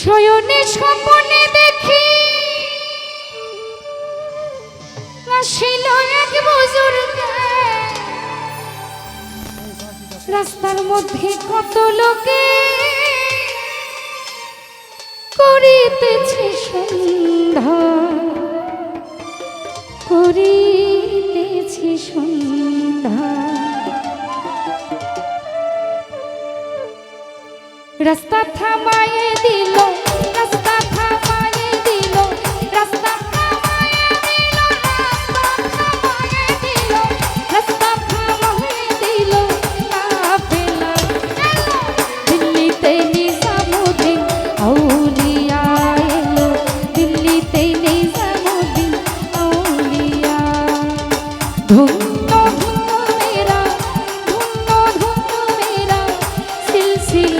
শয়নে স্বপনে দেখি। আসিল এক রাস্তার মধ্যে কত লোকে করিতেছে সন্ধ্যা। করিতেছে সন্ধ্যা। রাস্তা থামায়ে sigue.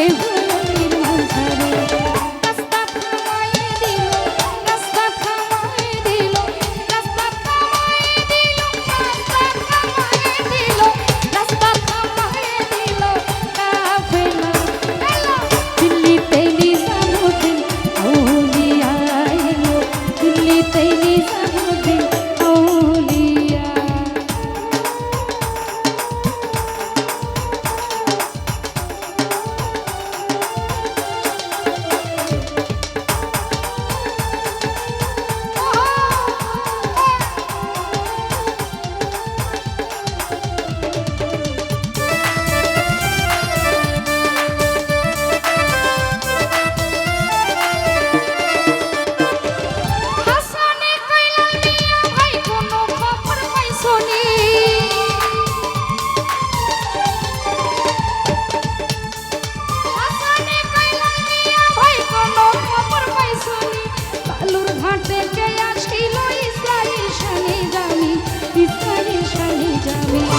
রে Jamie.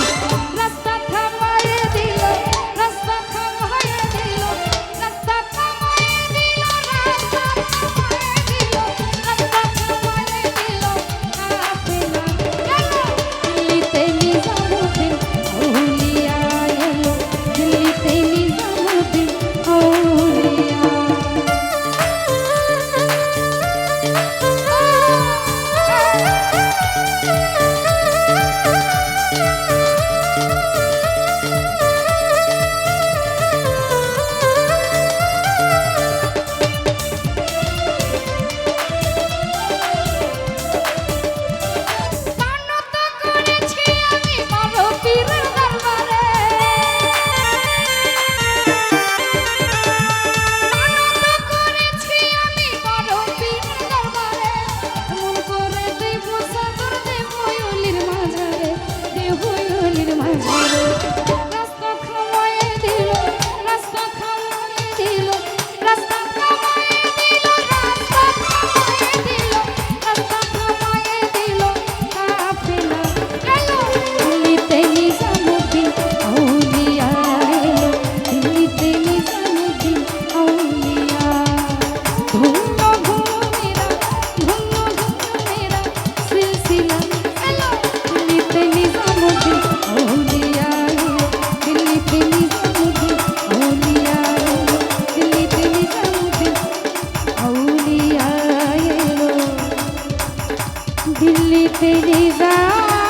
Sleepy Desire